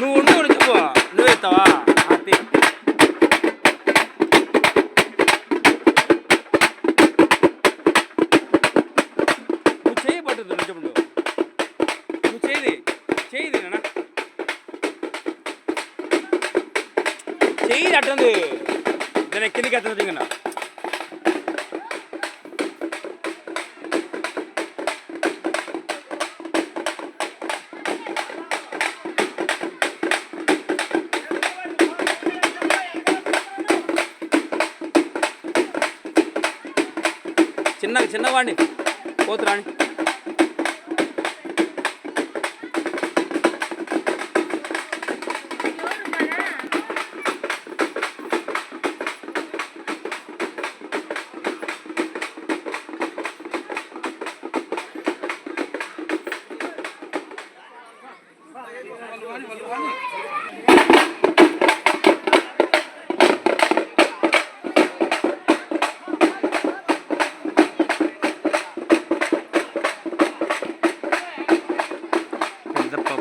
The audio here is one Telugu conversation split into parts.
నువ్వు ఉండు కూడా చెప్పు నువ్వు ఎత్తావా ఆర్తి నువ్వు చేయి పట్టుద్దు నువ్వు చెప్పు నువ్వు. నువ్వు చేయి చేయి నాన్న చేయి అట్టుంది దాని కిందికి ఎత్తుంది ఇంకా చిన్న చిన్నవాడిని. పోతురాని.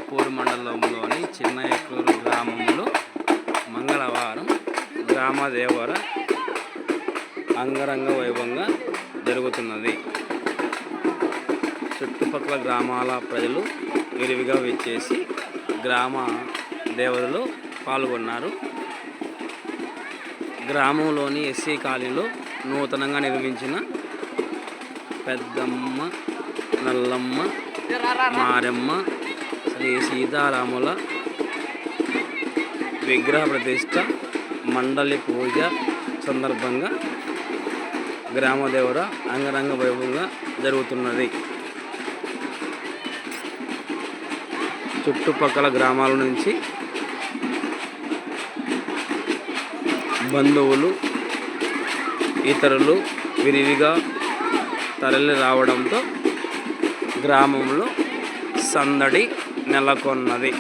పెద్దపప్పూరు మండలంలోని చిన్న ఎక్కూరు గ్రామంలో మంగళవారం గ్రామదేవర అంగరంగ వైభవంగా జరుగుతున్నది. చుట్టుపక్కల గ్రామాల ప్రజలు విరివిగా విచ్చేసి గ్రామ దేవతలు పాల్గొన్నారు. గ్రామంలోని ఎస్సీ కాలనీలో నూతనంగా నిర్మించిన పెద్దమ్మ నల్లమ్మ మారెమ్మ శ్రీ సీతారాముల విగ్రహ ప్రతిష్ట మండలి పూజ సందర్భంగా గ్రామదేవర అంగరంగ వైభవంగా జరుగుతున్నది. చుట్టుపక్కల గ్రామాల నుంచి బంధువులు ఇతరులు విరివిగా తరలి రావడంతో గ్రామంలో సందడి నెలకొన్నది.